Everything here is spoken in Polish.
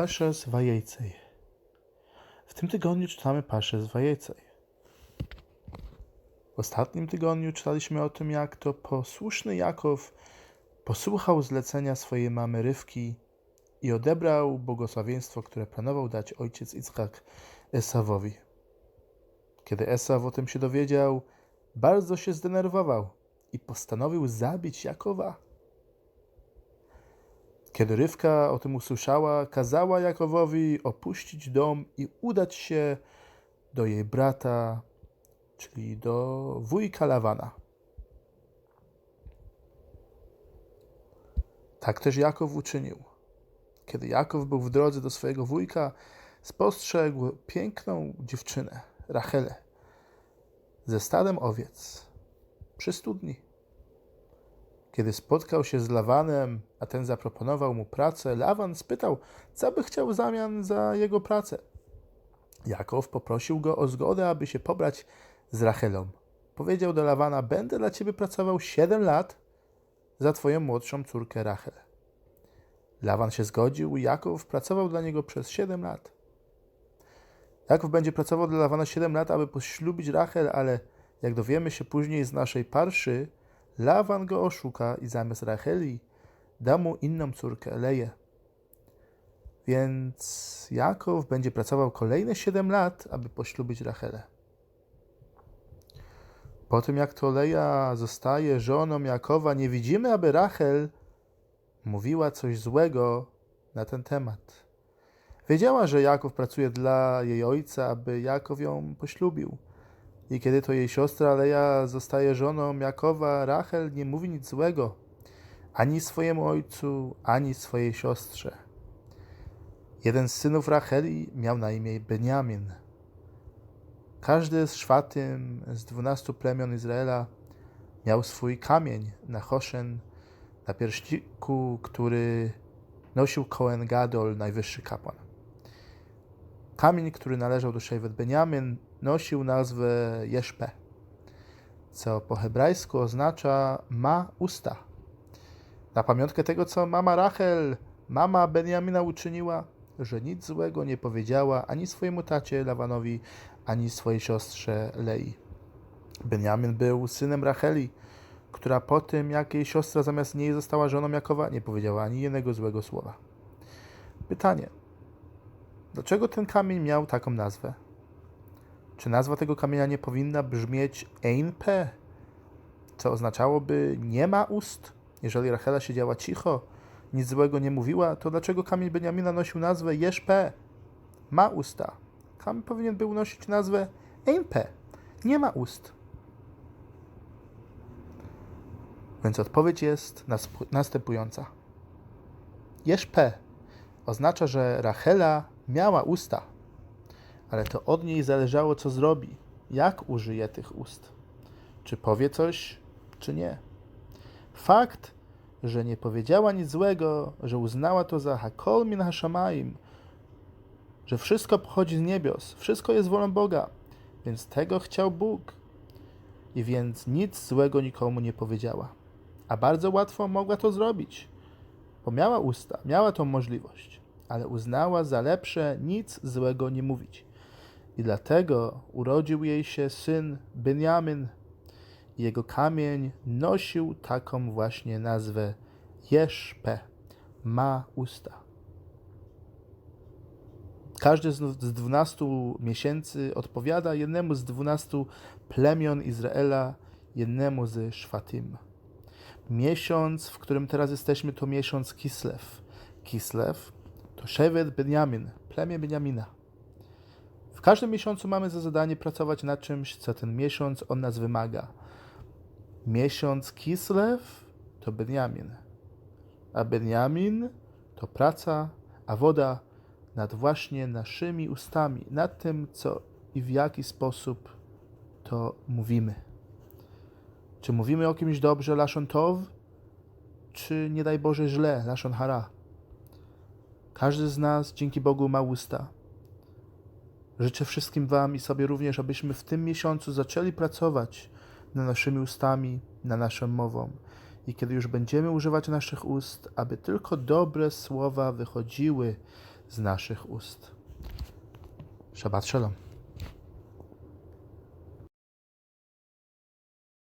Paszę z Wajejcej. W tym tygodniu czytamy Paszę z Wajejcej. W ostatnim tygodniu czytaliśmy o tym, jak to posłuszny Jakow posłuchał zlecenia swojej mamy Rywki i odebrał błogosławieństwo, które planował dać ojciec Ickak Esawowi. Kiedy Esaw o tym się dowiedział, bardzo się zdenerwował i postanowił zabić Jakowa. Kiedy Rywka o tym usłyszała, kazała Jakowowi opuścić dom i udać się do jej brata, czyli do wujka Lawana. Tak też Jakow uczynił. Kiedy Jakow był w drodze do swojego wujka, spostrzegł piękną dziewczynę, Rachelę, ze stadem owiec przy studni. Kiedy spotkał się z Lawanem, a ten zaproponował mu pracę, Lawan spytał, co by chciał w zamian za jego pracę. Jakow poprosił go o zgodę, aby się pobrać z Rachelą. Powiedział do Lawana, będę dla ciebie pracował 7 lat za twoją młodszą córkę Rachel. Lawan się zgodził i Jakow pracował dla niego przez 7 lat. Jakow będzie pracował dla Lawana 7 lat, aby poślubić Rachel, ale jak dowiemy się później z naszej parszy, Lawan go oszuka i zamiast Racheli da mu inną córkę, Leję. Więc Jakow będzie pracował kolejne 7 lat, aby poślubić Rachelę. Po tym jak to Leja zostaje żoną Jakowa, nie widzimy, aby Rachel mówiła coś złego na ten temat. Wiedziała, że Jakow pracuje dla jej ojca, aby Jakow ją poślubił. I kiedy to jej siostra Leja zostaje żoną Jakowa, Rachel nie mówi nic złego ani swojemu ojcu, ani swojej siostrze. Jeden z synów Racheli miał na imię Beniamin. Każdy z szwatym z dwunastu plemion Izraela miał swój kamień na choszen, na pierściku, który nosił Kohen Gadol, najwyższy kapłan. Kamień, który należał do Szejwet Beniamin, nosił nazwę Jeszpe, co po hebrajsku oznacza ma usta. Na pamiątkę tego, co mama Rachel, mama Beniamina uczyniła, że nic złego nie powiedziała ani swojemu tacie Lawanowi, ani swojej siostrze Lei. Beniamin był synem Racheli, która po tym, jak jej siostra zamiast niej została żoną Jakowa, nie powiedziała ani jednego złego słowa. Pytanie. Dlaczego ten kamień miał taką nazwę? Czy nazwa tego kamienia nie powinna brzmieć Einpe, co oznaczałoby nie ma ust? Jeżeli Rachela siedziała cicho, nic złego nie mówiła, to dlaczego kamień Beniamina nosił nazwę Jeszpe? Ma usta. Kamień powinien był nosić nazwę Einpe. Nie ma ust. Więc odpowiedź jest następująca. Jeszpe oznacza, że Rachela miała usta, ale to od niej zależało, co zrobi, jak użyje tych ust. Czy powie coś, czy nie. Fakt, że nie powiedziała nic złego, że uznała to za hakol min hashamaim, że wszystko pochodzi z niebios, wszystko jest wolą Boga, więc tego chciał Bóg. I więc nic złego nikomu nie powiedziała. A bardzo łatwo mogła to zrobić, bo miała usta, miała tą możliwość, ale uznała za lepsze nic złego nie mówić. I dlatego urodził jej się syn Benjamin. Jego kamień nosił taką właśnie nazwę Jeszpe, ma usta. Każdy z z dwunastu miesięcy odpowiada jednemu z dwunastu plemion Izraela, jednemu z Szwatim. Miesiąc, w którym teraz jesteśmy, to miesiąc Kislew. Kislew to Szewet Benjamin, plemię Benjamina. W każdym miesiącu mamy za zadanie pracować nad czymś, co ten miesiąc od nas wymaga. Miesiąc Kislew to Benjamin, a Benjamin to praca, a woda nad właśnie naszymi ustami, nad tym, co i w jaki sposób to mówimy. Czy mówimy o kimś dobrze, Lashon Tov, czy nie daj Boże źle, Lashon Hara? Każdy z nas, dzięki Bogu, ma usta. Życzę wszystkim Wam i sobie również, abyśmy w tym miesiącu zaczęli pracować nad naszymi ustami, nad naszą mową. I kiedy już będziemy używać naszych ust, aby tylko dobre słowa wychodziły z naszych ust. Shabbat Shalom.